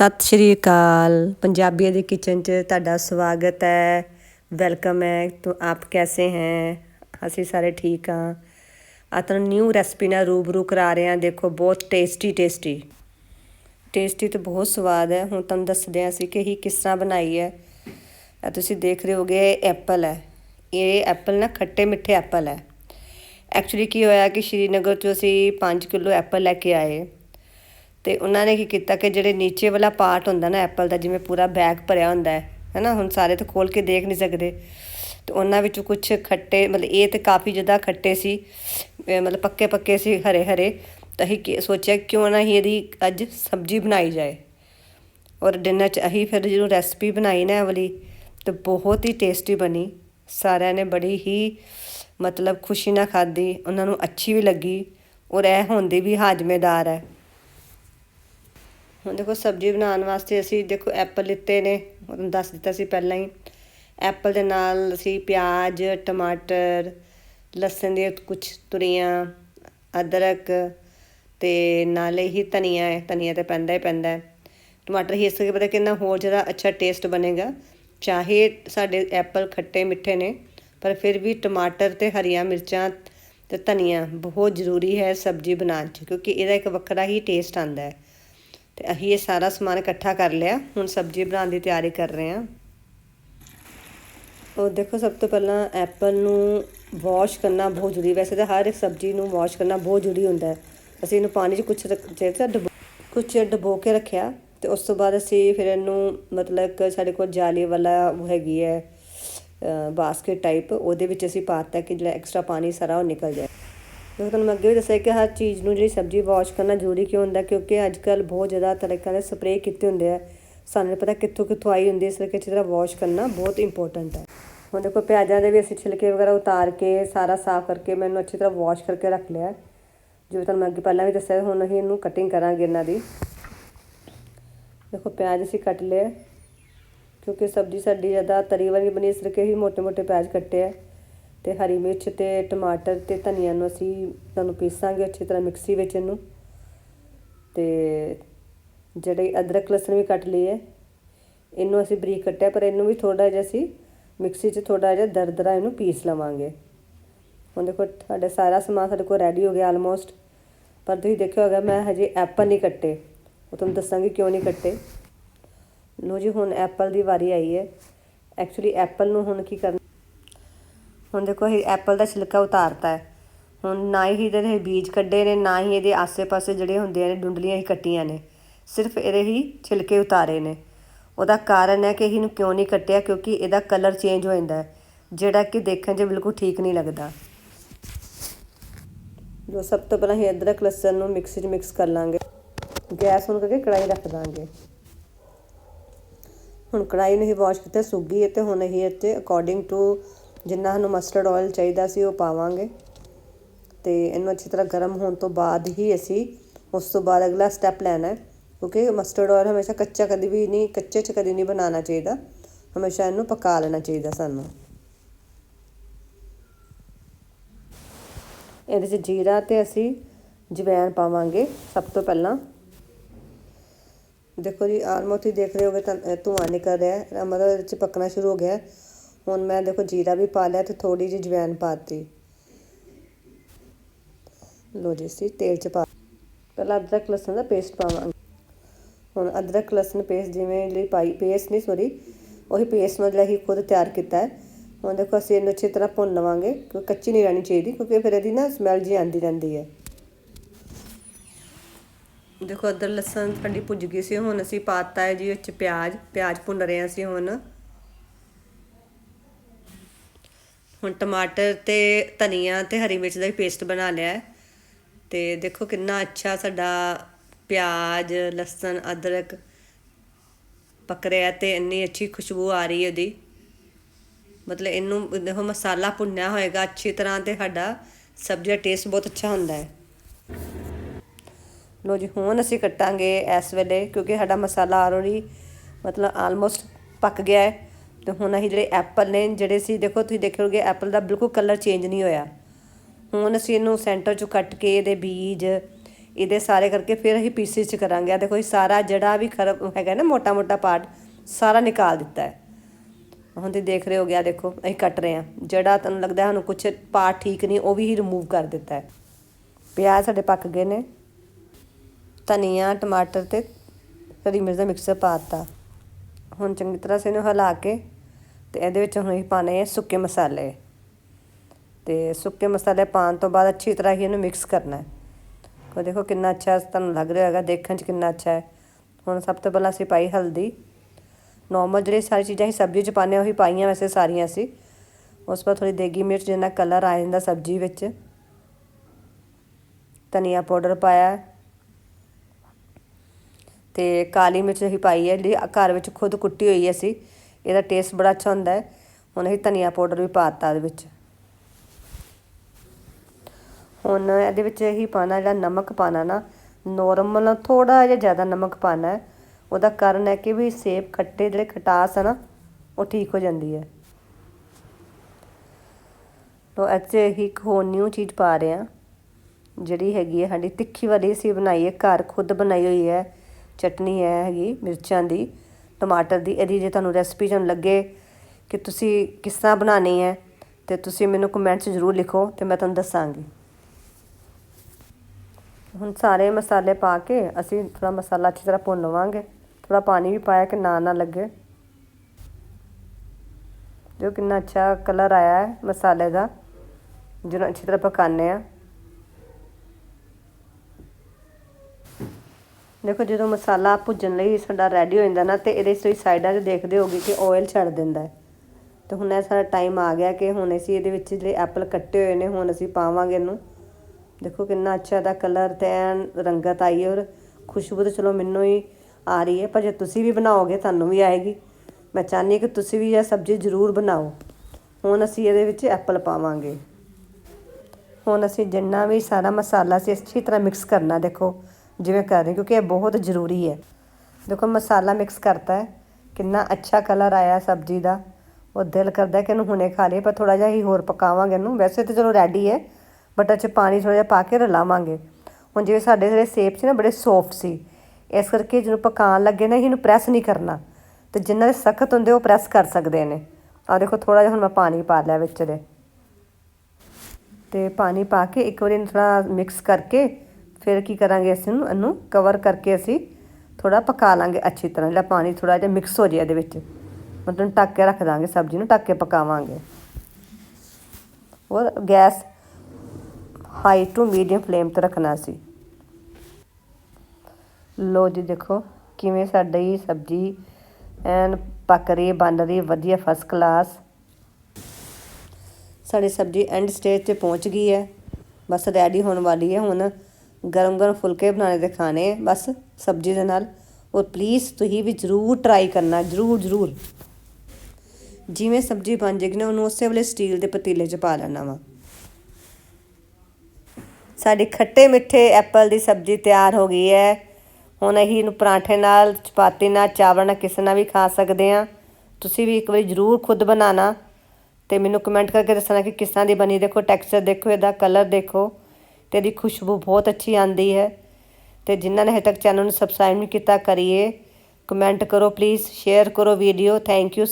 ਸਤਿ ਸ਼੍ਰੀ ਅਕਾਲ। ਪੰਜਾਬੀਆਂ ਦੀ ਕਿਚਨ 'ਚ ਤੁਹਾਡਾ ਸਵਾਗਤ ਹੈ। ਵੈਲਕਮ ਹੈ। ਤੋ ਆਪ ਕੈਸੇ ਹੈ? ਅਸੀਂ ਸਾਰੇ ਠੀਕ ਹਾਂ। ਅੱਜ ਤੁਹਾਨੂੰ ਨਿਊ ਰੈਸਪੀ ਨਾਲ ਰੂਬਰੂ ਕਰਾ ਰਹੇ ਹਾਂ। ਦੇਖੋ, ਬਹੁਤ ਟੇਸਟੀ ਟੇਸਟੀ ਟੇਸਟੀ ਤਾਂ ਬਹੁਤ ਸਵਾਦ ਹੈ। ਹੁਣ ਤੁਹਾਨੂੰ ਦੱਸਦੇ ਹਾਂ ਅਸੀਂ ਕਿ ਇਹ ਕਿਸ ਤਰ੍ਹਾਂ ਬਣਾਈ ਹੈ। ਇਹ ਤੁਸੀਂ ਦੇਖ ਰਹੇ ਹੋਗੇ ਐਪਲ ਹੈ। ਇਹ ਐਪਲ ਨਾ ਖੱਟੇ ਮਿੱਠੇ ਐਪਲ ਹੈ। ਐਕਚੁਅਲੀ ਕੀ ਹੋਇਆ ਕਿ ਸ਼੍ਰੀਨਗਰ ਤੋਂ ਅਸੀਂ 5 ਕਿਲੋ ਐਪਲ ਲੈ ਕੇ ਆਏ। ਤੇ ਉਹਨਾਂ ਨੇ ਕੀ ਕੀਤਾ ਕਿ ਜਿਹੜੇ ਨੀਚੇ ਵਾਲਾ ਪਾਰਟ ਹੁੰਦਾ ਨਾ ਐਪਲ ਦਾ, ਜਿਵੇਂ ਪੂਰਾ ਬੈਗ ਭਰਿਆ ਹੁੰਦਾ ਹੈ, ਹੈਨਾ, ਹੁਣ ਸਾਰੇ ਤਾਂ ਖੋਲ ਕੇ ਦੇਖ ਨਹੀਂ ਸਕਦੇ। ਤੇ ਉਹਨਾਂ ਵਿੱਚੋਂ ਕੁਝ ਖੱਟੇ, ਮਤਲਬ ਇਹ ਤੇ ਕਾਫੀ ਜ਼ਿਆਦਾ ਖੱਟੇ ਸੀ ਮਤਲਬ ਪੱਕੇ ਪੱਕੇ ਸੀ, ਹਰੇ ਹਰੇ। ਤਾਂ ਅਸੀਂ ਕੀ- ਸੋਚਿਆ ਕਿਉਂ ਨਾ ਹੀ ਇਹਦੀ ਅੱਜ ਸਬਜ਼ੀ ਬਣਾਈ ਜਾਏ। ਔਰ ਡਿਨਰ 'ਚ ਅਸੀਂ ਫਿਰ ਜਦੋਂ ਰੈਸਪੀ ਬਣਾਈ ਨਾ ਇਹ ਵਾਲੀ, ਤੇ ਬਹੁਤ ਹੀ ਟੇਸਟੀ ਬਣੀ। ਸਾਰਿਆਂ ਨੇ ਬੜੀ ਹੀ ਮਤਲਬ ਖੁਸ਼ੀ ਨਾਲ ਖਾਧੀ, ਉਹਨਾਂ ਨੂੰ ਅੱਛੀ ਵੀ ਲੱਗੀ। ਔਰ ਇਹ ਹੁੰਦੀ ਵੀ ਹਾਜ਼ਮੇਦਾਰ ਹੈ। ਹੁਣ ਦੇਖੋ ਸਬਜ਼ੀ ਬਣਾਉਣ ਵਾਸਤੇ ਅਸੀਂ ਦੇਖੋ ਐਪਲ ਲਿੱਤੇ ਨੇ, ਉਹ ਦੱਸ ਦਿੱਤਾ ਸੀ ਪਹਿਲਾਂ ਹੀ। ਐਪਲ ਦੇ ਨਾਲ ਅਸੀਂ ਪਿਆਜ਼, ਟਮਾਟਰ, ਲਸਣ ਦੀਆਂ ਕੁਝ ਤੁਰੀਆਂ ਅਦਰਕ ਤੇ ਨਾਲੇ ਹੀ ਧਨੀਆ ਹੈ, ਧਨੀਆ ਤੇ ਪੈਂਦਾ ਹੀ ਪੈਂਦਾ ਟਮਾਟਰ ਹੀ ਇਸ ਕਰਕੇ ਪਤਾ ਕਿੰਨਾ ਹੋਰ ਜ਼ਿਆਦਾ ਅੱਛਾ ਟੇਸਟ ਬਣੇਗਾ। ਚਾਹੇ ਸਾਡੇ ਐਪਲ ਖੱਟੇ ਮਿੱਠੇ ਨੇ, ਪਰ ਫਿਰ ਵੀ ਟਮਾਟਰ ਤੇ ਹਰੀਆਂ ਮਿਰਚਾਂ ਤੇ ਧਨੀਆ ਬਹੁਤ ਜ਼ਰੂਰੀ ਹੈ ਸਬਜ਼ੀ ਬਣਾਉਣ 'ਚ, ਕਿਉਂਕਿ ਇਹਦਾ ਇੱਕ ਵੱਖਰਾ ਹੀ ਟੇਸਟ ਆਉਂਦਾ ਹੈ। ਤੇ ਅਸੀਂ ਇਹ ਸਾਰਾ ਸਮਾਨ ਇਕੱਠਾ ਕਰ ਲਿਆ। ਹੁਣ ਸਬਜ਼ੀ ਬਣਾਉਣ ਦੀ ਤਿਆਰੀ ਕਰ ਰਹੇ ਹਾਂ। ਉਹ ਦੇਖੋ, ਸਭ ਤੋਂ ਪਹਿਲਾਂ ਐਪਲ ਨੂੰ ਵਾਸ਼ ਕਰਨਾ ਬਹੁਤ ਜ਼ਰੂਰੀ ਵੈਸੇ ਤਾਂ ਹਰ ਇੱਕ ਸਬਜ਼ੀ ਨੂੰ ਵਾਸ਼ ਕਰਨਾ ਬਹੁਤ ਜ਼ਰੂਰੀ ਹੁੰਦਾ ਹੈ। ਅਸੀਂ ਇਹਨੂੰ ਪਾਣੀ 'ਚ ਕੁਛ ਚਿਰ ਤੱਕ ਡੁਬੋ ਕੁਝ ਕੇ ਰੱਖਿਆ ਤੇ ਉਸ ਤੋਂ ਬਾਅਦ ਅਸੀਂ ਫਿਰ ਇਹਨੂੰ ਮਤਲਬ ਕਿ ਸਾਡੇ ਕੋਲ ਜਾਲੀ ਵਾਲਾ ਉਹ ਹੈਗੀ ਹੈ ਬਾਸਕਟ ਟਾਈਪ ਉਹਦੇ ਵਿੱਚ ਅਸੀਂ ਪਾਤਾ ਕਿ ਜਿਹੜਾ ਐਕਸਟਰਾ ਪਾਣੀ ਸਾਰਾ ਉਹ ਨਿਕਲ ਜਾਏ। ਮੈਂ ਤੁਹਾਨੂੰ ਅੱਗੇ ਵੀ ਦੱਸਿਆ ਕਿ ਹਰ ਚੀਜ਼ ਨੂੰ ਜਿਹੜੀ ਸਬਜ਼ੀ ਵਾਸ਼ ਕਰਨਾ ਜ਼ਰੂਰੀ ਕਿਉਂ ਹੁੰਦਾ? ਕਿਉਂਕਿ ਅੱਜ ਕੱਲ ਬਹੁਤ ਜ਼ਿਆਦਾ ਤਰੀਕਾ ਦੇ ਸਪਰੇਅ ਕੀਤੇ ਹੁੰਦੇ ਆ। ਸਾਨੂੰ ਪਤਾ ਕਿੱਥੋਂ ਕਿੱਥੋਂ ਆਈ ਹੁੰਦੀ ਇਸ ਕਰਕੇ ਅੱਛੀ ਤਰ੍ਹਾਂ ਵਾਸ਼ ਕਰਨਾ ਬਹੁਤ ਇੰਪੋਰਟੈਂਟ ਹੈ। ਹੁਣ ਦੇਖੋ ਪਿਆਜ਼ਾਂ ਦੇ ਵੀ ਅਸੀਂ ਛਿਲਕੇ ਵਗੈਰਾ ਉਤਾਰ ਕੇ, ਸਾਰਾ ਸਾਫ਼ ਕਰਕੇ ਮੈਂ ਇਹਨੂੰ ਅੱਛੀ ਤਰ੍ਹਾਂ ਵਾਸ਼ ਕਰਕੇ ਰੱਖ ਲਿਆ ਜਿਵੇਂ ਤੁਹਾਨੂੰ ਅੱਗੇ ਪਹਿਲਾਂ ਵੀ ਦੱਸਿਆ, ਹੁਣ ਅਸੀਂ ਇਹਨੂੰ ਕਟਿੰਗ ਕਰਾਂਗੇ ਇਹਨਾਂ ਦੀ। ਦੇਖੋ ਪਿਆਜ਼ ਅਸੀਂ ਕੱਟ ਲਿਆ ਕਿਉਂਕਿ ਸਬਜ਼ੀ ਸਾਡੀ ਜ਼ਿਆਦਾ ਤਰੀ ਵਾਲੀ ਬਣੀ ਇਸ ਕਰਕੇ ਅਸੀਂ ਮੋਟੇ ਮੋਟੇ ਪਿਆਜ਼ ਕੱਟੇ ਆ ਤੇ ਹਰੀ ਮਿਰਚ ਤੇ ਟਮਾਟਰ ਤੇ ਧਨੀਆ ਨੂੰ ਅਸੀਂ ਤੁਹਾਨੂੰ ਪੀਸਾਂਗੇ ਅੱਛੀ ਤਰ੍ਹਾਂ ਮਿਕਸੀ ਵਿੱਚ ਇਹਨੂੰ। ਤੇ ਜਿਹੜੇ ਅਦਰਕ ਲਸਣ ਵੀ ਕੱਟ ਲਈ ਹੈ ਇਹਨੂੰ ਅਸੀਂ ਬਰੀਕ ਕੱਟਿਆ, ਪਰ ਇਹਨੂੰ ਵੀ ਥੋੜਾ ਜਿਹਾ ਅਸੀਂ ਮਿਕਸੀ 'ਚ ਥੋੜਾ ਜਿਹਾ ਦਰਦਰਾ ਇਹਨੂੰ ਪੀਸ ਲਵਾਂਗੇ। ਹੁਣ ਦੇਖੋ, ਤੁਹਾਡਾ ਸਾਰਾ ਸਮਾਨ ਸਾਡੇ ਕੋਲ ਰੈਡੀ ਹੋ ਗਿਆ ਆਲਮੋਸਟ ਪਰ ਤੁਸੀਂ ਦੇਖਿਆ ਹੋਗਾ, ਮੈਂ ਹਜੇ ਐਪਲ ਨਹੀਂ ਕੱਟੇ। ਉਹ ਤੁਹਾਨੂੰ ਦੱਸਾਂਗੀ ਕਿਉਂ ਨਹੀਂ ਕੱਟੇ। ਲੋ ਜੀ, ਹੁਣ ਐਪਲ ਦੀ ਵਾਰੀ ਆਈ ਹੈ। ਐਕਚੁਅਲੀ ਐਪਲ ਨੂੰ ਹੁਣ ਕੀ ਕਰਨਾ ਹੁਣ ਦੇਖੋ ਇਹ ਐਪਲ ਦਾ ਛਿਲਕਾ ਉਤਾਰਤਾ ਹੈ। ਹੁਣ ਨਾ ਹੀ ਇਹਦੇ ਬੀਜ ਕੱਢੇ ਨੇ, ਨਾ ਹੀ ਇਹਦੇ ਆਸੇ-ਪਾਸੇ ਜਿਹੜੇ ਹੁੰਦੇ ਨੇ ਡੁੰਡਲੀਆਂ ਹੀ ਕੱਟੀਆਂ ਨੇ। ਸਿਰਫ ਇਹਦੇ ਹੀ ਛਿਲਕੇ ਉਤਾਰੇ ਨੇ। ਉਹਦਾ ਕਾਰਨ ਹੈ ਕਿ ਇਹਨੂੰ ਕਿਉਂ ਨਹੀਂ ਕੱਟਿਆ? ਕਿਉਂਕਿ ਇਹਦਾ ਕਲਰ ਚੇਂਜ ਹੋ ਜਾਂਦਾ ਹੈ, ਜਿਹੜਾ ਕਿ ਦੇਖਣ 'ਚ ਬਿਲਕੁਲ ਠੀਕ ਨਹੀਂ ਲੱਗਦਾ। ਜੋ ਸਭ ਤੋਂ ਪਹਿਲਾਂ ਅਸੀਂ ਅਦਰਕ ਲਸਣ ਨੂੰ ਮਿਕਸੀ 'ਚ ਮਿਕਸ ਕਰ ਲਾਂਗੇ। ਗੈਸ ਹੁਣ ਕਰਕੇ ਕੜਾਈ ਰੱਖ ਦਾਂਗੇ। ਹੁਣ ਕੜਾਈ ਨੂੰ ਹੀ ਵਾਸ਼ ਕੀਤਾ, ਸੁੱਕ ਗਈ ਹੈ ਤੇ ਹੁਣ ਅਸੀਂ ਇੱਥੇ ਅਕੋਰਡਿੰਗ ਟੂ ਜਿੰਨਾ ਸਾਨੂੰ ਮਸਟਰਡ ਆਇਲ ਚਾਹੀਦਾ ਸੀ ਉਹ ਪਾਵਾਂਗੇ। ਤੇ ਇਹਨੂੰ ਅੱਛੀ ਤਰ੍ਹਾਂ ਗਰਮ ਹੋਣ ਤੋਂ ਬਾਅਦ ਹੀ ਅਸੀਂ ਉਸ ਤੋਂ ਬਾਅਦ ਅਗਲਾ ਸਟੈਪ ਲੈਣਾ ਹੈ। ਕਿਉਂਕਿ ਮਸਟਰਡ ਆਇਲ ਹਮੇਸ਼ਾ ਕੱਚਾ ਕਦੀ ਵੀ ਨਹੀਂ, ਕੱਚੇ 'ਚ ਕਦੀ ਨਹੀਂ ਬਣਾਉਣਾ ਚਾਹੀਦਾ। ਹਮੇਸ਼ਾ ਇਹਨੂੰ ਪਕਾ ਲੈਣਾ ਚਾਹੀਦਾ ਸਾਨੂੰ। ਇਹਦੇ 'ਚ ਜੀਰਾ ਤੇ ਅਸੀਂ ਜਵੈਣ ਪਾਵਾਂਗੇ ਸਭ ਤੋਂ ਪਹਿਲਾਂ। ਦੇਖੋ ਜੀ, ਆਲਮੋਸਟ ਹੀ ਦੇਖ ਰਹੇ ਹੋਗੇ ਤਾਂ ਧੂੰਆਂ ਨਿਕਲ ਰਿਹਾ ਹੈ। ਮਤਲਬ ਇਹਦੇ 'ਚ ਪੱਕਣਾ ਸ਼ੁਰੂ ਹੋ ਗਿਆ ਹੁਣ ਮੈਂ ਦੇਖੋ ਜੀਰਾ ਵੀ ਪਾ ਲਿਆ ਤੇ ਥੋੜੀ ਜਿਹੀ ਜਵੈਣ ਪਾਤੀ ਲੋ ਜੀ, ਅਸੀਂ ਤੇਲ 'ਚ ਪਾ ਪਹਿਲਾਂ ਅਦਰਕ ਲਸਣ ਦਾ ਪੇਸਟ ਪਾਵਾਂਗੇ। ਹੁਣ ਅਦਰਕ ਲਸਣ ਪੇਸਟ ਜਿਵੇਂ ਲਈ ਪਾਈ ਪੇਸਟ ਨਹੀਂ ਸੋਰੀ ਉਹੀ ਪੇਸਟ ਮਤਲਬ ਹੀ ਖੁਦ ਤਿਆਰ ਕੀਤਾ ਹੈ। ਹੁਣ ਦੇਖੋ ਅਸੀਂ ਇਹਨੂੰ ਅੱਛੀ ਤਰ੍ਹਾਂ ਭੁੰਨ ਲਵਾਂਗੇ, ਕਿਉਂਕਿ ਕੱਚੀ ਨਹੀਂ ਰਹਿਣੀ ਚਾਹੀਦੀ, ਕਿਉਂਕਿ ਫਿਰ ਇਹਦੀ ਨਾ ਸਮੈਲ ਜੀ ਆਉਂਦੀ ਰਹਿੰਦੀ ਹੈ। ਦੇਖੋ ਅਦਰ ਲਸਣ ਸਾਡੀ ਭੁੱਜ ਗਈ ਸੀ, ਹੁਣ ਅਸੀਂ ਪਾਤਾ ਹੈ ਜੀ ਵਿੱਚ ਪਿਆਜ਼। ਪਿਆਜ਼ ਭੁੰਨ ਰਹੇ ਹਾਂ ਅਸੀਂ ਹੁਣ। ਹੁਣ ਟਮਾਟਰ ਤੇ ਧਨੀਆ ਤੇ ਹਰੀ ਮਿਰਚ ਦਾ ਵੀ ਪੇਸਟ ਬਣਾ ਲਿਆ ਹੈ। ਤੇ ਦੇਖੋ ਕਿੰਨਾ ਅੱਛਾ ਸਾਡਾ ਪਿਆਜ਼, ਲਸਣ, ਅਦਰਕ ਪੱਕ ਰਿਹਾ ਤੇ ਇੰਨੀ ਅੱਛੀ ਖੁਸ਼ਬੂ ਆ ਰਹੀ ਹੈ ਉਹਦੀ। ਮਤਲਬ ਇਹਨੂੰ ਦੇਖੋ ਮਸਾਲਾ ਭੁੰਨਿਆ ਹੋਏਗਾ ਅੱਛੀ ਤਰ੍ਹਾਂ ਤੇ ਸਾਡਾ ਸਬਜ਼ੀ ਦਾ ਟੇਸਟ ਬਹੁਤ ਅੱਛਾ ਹੁੰਦਾ ਹੈ। ਲੋ ਜੀ, ਹੁਣ ਅਸੀਂ ਕੱਟਾਂਗੇ ਇਸ ਵੇਲੇ ਕਿਉਂਕਿ ਸਾਡਾ ਮਸਾਲਾ ਆਲਰੇਡੀ ਮਤਲਬ ਆਲਮੋਸਟ ਪੱਕ ਗਿਆ ਹੈ। ਤੇ ਹੁਣ ਅਸੀਂ ਜਿਹੜੇ ਐਪਲ ਨੇ, ਜਿਹੜੇ ਸੀ, ਦੇਖੋ ਤੁਸੀਂ ਦੇਖੋਗੇ, ਐਪਲ ਦਾ ਬਿਲਕੁਲ ਕਲਰ ਚੇਂਜ ਨਹੀਂ ਹੋਇਆ। ਹੁਣ ਅਸੀਂ ਇਹਨੂੰ ਸੈਂਟਰ ਚੋਂ ਕੱਟ ਕੇ ਇਹਦੇ ਬੀਜ, ਇਹਦੇ ਸਾਰੇ ਕਰਕੇ ਫਿਰ ਅਸੀਂ ਪੀਸਿਸ ਚ ਕਰਾਂਗੇ। ਆ ਦੇਖੋ ਇਹ ਸਾਰਾ ਜਿਹੜਾ ਵੀ ਖਰ, ਹੈਗਾ ਨਾ ਮੋਟਾ ਮੋਟਾ ਪਾਰਟ ਸਾਰਾ ਨਿਕਾਲ ਦਿੱਤਾ ਹੈ। ਹੁਣ ਤੁਸੀਂ ਦੇਖ ਰਹੇ ਹੋ ਗਿਆ ਦੇਖੋ, ਅਸੀਂ ਕੱਟ ਰਹੇ ਹਾਂ। ਜਿਹੜਾ ਤੁਹਾਨੂੰ ਲੱਗਦਾ ਸਾਨੂੰ ਕੁਝ ਪਾਰਟ ਠੀਕ ਨਹੀਂ, ਉਹ ਵੀ ਹੀ ਰਿਮੂਵ ਕਰ ਦਿੱਤਾ ਹੈ। ਪਿਆਜ਼ ਸਾਡੇ ਪੱਕ ਗਏ ਨੇ। ਧਨੀਆ, ਟਮਾਟਰ ਤੇ ਹਰੀ ਮਿਰਚ ਦਾ ਮਿਕਸਰ ਪਾਤਾ ਹੁਣ ਚੰਗੀ ਤਰ੍ਹਾਂ ਸੇ ਇਹਨੂੰ ਹਿਲਾ ਕੇ ਤੇ ਇਹਦੇ ਵਿੱਚ ਹੁਣ ਅਸੀਂ ਪਾਣੇ ਆ ਸੁੱਕੇ ਮਸਾਲੇ। ਤੇ ਸੁੱਕੇ ਮਸਾਲੇ ਪਾਉਣ ਤੋਂ ਬਾਅਦ ਅੱਛੀ ਤਰ੍ਹਾਂ ਹੀ ਇਹਨੂੰ ਮਿਕਸ ਕਰਨਾ ਹੈ। ਕੋ ਦੇਖੋ ਕਿੰਨਾ ਅੱਛਾ ਤੁਹਾਨੂੰ ਲੱਗ ਰਿਹਾ ਹੈਗਾ, ਦੇਖਣ 'ਚ ਕਿੰਨਾ ਅੱਛਾ ਹੈ। ਹੁਣ ਸਭ ਤੋਂ ਪਹਿਲਾਂ ਅਸੀਂ ਪਾਈ ਹਲਦੀ। ਨੋਰਮਲ ਜਿਹੜੀ ਸਾਰੀ ਚੀਜ਼ਾਂ ਅਸੀਂ ਸਬਜ਼ੀ 'ਚ ਪਾਉਂਦੇ ਹਾਂ, ਉਹੀ ਪਾਈਆਂ ਵੈਸੇ ਸਾਰੀਆਂ ਅਸੀਂ। ਉਸ ਤੋਂ ਬਾਅਦ ਥੋੜੀ ਦੇਗੀ ਮਿਰਚ, ਜਿੰਨਾ ਕਲਰ ਆ ਜਾਂਦਾ ਸਬਜ਼ੀ ਵਿੱਚ। ਧਨੀਆ ਪਾਊਡਰ ਪਾਇਆ। ਤੇ ਕਾਲੀ ਮਿਰਚ ਅਸੀਂ ਪਾਈ ਹੈ, ਜਿਹੜੀ ਘਰ ਵਿੱਚ ਖੁਦ ਕੁੱਟੀ ਹੋਈ ਹੈ ਅਸੀਂ, ਇਹਦਾ ਟੇਸਟ ਬੜਾ ਅੱਛਾ ਹੁੰਦਾ ਹੈ। ਹੁਣ ਅਸੀਂ ਧਨੀਆ ਪਾਊਡਰ ਵੀ ਪਾਤਾ ਇਹਦੇ ਵਿੱਚ। ਹੁਣ ਇਹਦੇ ਵਿੱਚ ਅਸੀਂ ਪਾਣਾ ਜਿਹੜਾ ਨਮਕ ਪਾਣਾ ਨਾ ਨੋਰਮਲ ਥੋੜਾ ਜਿਹਾ ਜ਼ਿਆਦਾ ਨਮਕ ਪਾਣਾ ਹੈ। ਉਹਦਾ ਕਾਰਨ ਹੈ ਕਿ ਵੀ ਸੇਬ ਖੱਟੇ ਜਿਹੜੇ ਖਟਾਸ ਹੈ ਨਾ, ਉਹ ਠੀਕ ਹੋ ਜਾਂਦੀ ਹੈ। ਤੋ ਇੱਥੇ ਹੀ ਇੱਕ ਹੋਰ ਨਿਊ ਚੀਜ਼ ਪਾ ਰਹੇ ਹਾਂ, ਜਿਹੜੀ ਹੈਗੀ ਹੈ ਸਾਡੀ ਤਿੱਖੀ ਵਾਲੀ ਅਸੀਂ ਬਣਾਈ ਹੈ, ਘਰ ਖੁਦ ਬਣਾਈ ਹੋਈ ਹੈ। ਚਟਨੀ ਹੈ ਹੈਗੀ, ਮਿਰਚਾਂ ਦੀ, ਟਮਾਟਰ ਦੀ, ਇਹਦੀ ਜੇ ਤੁਹਾਨੂੰ ਰੈਸਪੀ ਤੁਹਾਨੂੰ ਲੱਗੇ ਕਿ ਤੁਸੀਂ ਕਿਸ ਤਰ੍ਹਾਂ ਬਣਾਉਣੀ ਹੈ, ਤੇ ਤੁਸੀਂ ਮੈਨੂੰ ਕਮੈਂਟਸ ਜ਼ਰੂਰ ਲਿਖੋ ਤੇ ਮੈਂ ਤੁਹਾਨੂੰ ਦੱਸਾਂਗੀ। ਹੁਣ ਸਾਰੇ ਮਸਾਲੇ ਪਾ ਕੇ ਅਸੀਂ ਥੋੜਾ ਮਸਾਲਾ ਅੱਛੀ ਤਰ੍ਹਾਂ ਭੁੰਨ ਲਵਾਂਗੇ। ਥੋੜਾ ਪਾਣੀ ਵੀ ਪਾਇਆ ਕਿ ਨਾ ਨਾ ਲੱਗੇ। ਜੋ ਕਿੰਨਾ ਅੱਛਾ ਕਲਰ ਆਇਆ ਹੈ ਮਸਾਲੇ ਦਾ, ਜਿਹਨੂੰ ਅੱਛੀ ਤਰ੍ਹਾਂ ਪਕਾਉਂਦੇ ਆ ਦੇਖੋ ਜਦੋਂ ਮਸਾਲਾ ਭੁੱਜਣ ਲਈ ਸਾਡਾ ਰੈਡੀ ਹੋ ਜਾਂਦਾ ਨਾ, ਤੇ ਇਹਦੇ ਤੁਸੀਂ ਸਾਈਡਾਂ 'ਤੇ ਦੇਖਦੇ ਹੋਗੇ ਕਿ ਆਇਲ ਛੱਡ ਦਿੰਦਾ ਹੈ। ਤੇ ਹੁਣ ਇਹ ਸਾਡਾ ਟਾਈਮ ਆ ਗਿਆ ਕਿ ਹੁਣ ਅਸੀਂ ਇਹਦੇ ਵਿੱਚ ਜਿਹੜੇ ਐਪਲ ਕੱਟੇ ਹੋਏ ਨੇ, ਹੁਣ ਅਸੀਂ ਪਾਵਾਂਗੇ ਇਹਨੂੰ। ਦੇਖੋ ਕਿੰਨਾ ਅੱਛਾ ਇਹਦਾ ਕਲਰ ਤੇ ਐਨ ਰੰਗਤ ਆਈ ਹੈ ਔਰ ਖੁਸ਼ਬੂ ਤਾਂ ਚਲੋ ਮੈਨੂੰ ਹੀ ਆ ਰਹੀ ਹੈ, ਪਰ ਜੇ ਤੁਸੀਂ ਵੀ ਬਣਾਓਗੇ ਤੁਹਾਨੂੰ ਵੀ ਆਏਗੀ। ਮੈਂ ਚਾਹੁੰਦੀ ਕਿ ਤੁਸੀਂ ਵੀ ਇਹ ਸਬਜ਼ੀ ਜ਼ਰੂਰ ਬਣਾਓ। ਹੁਣ ਅਸੀਂ ਇਹਦੇ ਵਿੱਚ ਐਪਲ ਪਾਵਾਂਗੇ। ਹੁਣ ਅਸੀਂ ਜਿੰਨਾ ਵੀ ਸਾਰਾ ਮਸਾਲਾ ਸੀ ਅੱਛੀ ਤਰ੍ਹਾਂ ਮਿਕਸ ਕਰਨਾ, ਦੇਖੋ। ਜਿਵੇਂ ਕਰ ਰਹੇ ਕਿਉਂਕਿ ਇਹ ਬਹੁਤ ਜ਼ਰੂਰੀ ਹੈ। ਦੇਖੋ, ਮਸਾਲਾ ਮਿਕਸ ਕਰਤਾ ਹੈ। ਕਿੰਨਾ ਅੱਛਾ ਕਲਰ ਆਇਆ ਸਬਜ਼ੀ ਦਾ। ਉਹ ਦਿਲ ਕਰਦਾ ਕਿ ਇਹਨੂੰ ਹੁਣੇ ਖਾ ਲਈਏ, ਪਰ ਥੋੜਾ ਜਿਹਾ ਹੀ ਹੋਰ ਪਕਾਵਾਂਗੇ ਇਹਨੂੰ। ਵੈਸੇ ਤਾਂ ਚਲੋ ਰੈਡੀ ਹੈ ਬਟ ਚ ਪਾਣੀ ਥੋੜਾ ਜਿਹਾ ਪਾ ਕੇ ਰਲਾਵਾਂਗੇ। ਹੁਣ ਜਿਵੇਂ ਸਾਡੇ ਜਿਹੜੇ ਸੇਬ ਸੀ ਨਾ ਬੜੇ ਸੌਫਟ ਸੀ, ਇਸ ਕਰਕੇ ਜਦੋਂ ਪਕਾਉਣ ਲੱਗੇ ਨਾ ਇਹਨੂੰ ਪ੍ਰੈਸ ਨਹੀਂ ਕਰਨਾ। ਤੇ ਜਿਨ੍ਹਾਂ ਦੇ ਸਖਤ ਹੁੰਦੇ ਉਹ ਪ੍ਰੈਸ ਕਰ ਸਕਦੇ ਨੇ। ਆ ਦੇਖੋ ਥੋੜਾ ਜਿਹਾ ਹੁਣ ਮੈਂ ਪਾਣੀ ਪਾ ਲਿਆ ਵਿੱਚ ਦੇ। ਤੇ ਪਾਣੀ ਪਾ ਕੇ ਇੱਕ ਵਾਰੀ ਇਹਨੂੰ ਥੋੜਾ ਮਿਕਸ ਕਰਕੇ ਫਿਰ ਕੀ ਕਰਾਂਗੇ ਅਸੀਂ ਨੂੰ ਇਹਨੂੰ ਕਵਰ ਕਰਕੇ ਅਸੀਂ ਥੋੜਾ ਪਕਾ ਲਾਂਗੇ ਅੱਛੀ ਤਰ੍ਹਾਂ, ਜਿਹੜਾ ਪਾਣੀ ਥੋੜਾ ਜਿਹਾ ਮਿਕਸ ਹੋ ਜਾਏ ਇਹਦੇ ਵਿੱਚ। ਮਤਲਬ ਢੱਕ ਕੇ ਰੱਖ ਦਾਂਗੇ, ਸਬਜ਼ੀ ਨੂੰ ਢੱਕ ਕੇ ਪਕਾਵਾਂਗੇ। ਔਰ gas high to medium flame ਤੇ ਰੱਖਣਾ ਸੀ। ਲੋ ਜੀ ਦੇਖੋ ਕਿਵੇਂ ਸਾਡੀ ਸਬਜ਼ੀ ਐਨ ਪੱਕ ਰਹੀ ਬਣ ਰਹੀ ਵਧੀਆ ਫਸਟ ਕਲਾਸ ਸਾਡੀ ਸਬਜ਼ੀ ਐਂਡ ਸਟੇਜ ਤੇ ਪਹੁੰਚ ਗਈ ਹੈ। ਬਸ ਰੈਡੀ ਹੋਣ ਵਾਲੀ ਹੈ ਹੁਣ। ਗਰਮ ਗਰਮ ਫੁਲਕੇ ਬਣਾਣੇ ਤੇ ਖਾਣੇ, ਬਸ ਸਬਜ਼ੀ ਦੇ ਨਾਲ। ਔਰ ਪਲੀਜ਼ ਤੁਸੀਂ ਵੀ ਜ਼ਰੂਰ ਟਰਾਈ ਕਰਨਾ, ਜ਼ਰੂਰ ਜ਼ਰੂਰ। ਜਿਵੇਂ ਸਬਜ਼ੀ ਬਣ ਜੇਗੀ ਨਾ, ਉਹਨੂੰ ਉਸੇ ਵੇਲੇ ਸਟੀਲ ਦੇ ਪਤੀਲੇ 'ਚ ਪਾ ਲੈਣਾ ਵਾ। ਸਾਡੀ ਖੱਟੇ ਮਿੱਠੇ ਐਪਲ ਦੀ ਸਬਜ਼ੀ ਤਿਆਰ ਹੋ ਗਈ ਹੈ। ਹੁਣ ਅਸੀਂ ਇਹਨੂੰ ਪਰਾਂਠੇ ਨਾਲ, ਚਪਾਤੀ ਨਾਲ, ਚਾਵਲ ਨਾਲ ਕਿਸੇ ਨਾਲ ਵੀ ਖਾ ਸਕਦੇ ਆ ਤੁਸੀਂ ਵੀ ਇੱਕ ਵਾਰੀ ਜ਼ਰੂਰ ਖੁਦ ਬਣਾਣਾ ਤੇ ਮੈਨੂੰ ਕਮੈਂਟ ਕਰਕੇ ਦੱਸਣਾ ਕਿ ਕਿਸ ਤਰ੍ਹਾਂ ਦੀ ਬਣੀ, ਦੇਖੋ ਟੈਕਸਚਰ ਦੇਖੋ, ਇਹਦਾ ਕਲਰ ਦੇਖੋ। ਤੇ ਇਹਦੀ ਖੁਸ਼ਬੂ ਬਹੁਤ ਅੱਛੀ ਆਂਦੀ ਹੈ। ਤੇ ਜਿਨ੍ਹਾਂ ਨੇ ਹਜੇ ਤੱਕ ਚੈਨਲ ਨੂੰ ਸਬਸਕ੍ਰਾਈਬ ਨਹੀਂ ਕੀਤਾ, ਕਰੀਏ ਕਮੈਂਟ ਕਰੋ ਪਲੀਜ਼ ਸ਼ੇਅਰ ਕਰੋ ਵੀਡੀਓ ਥੈਂਕ ਯੂ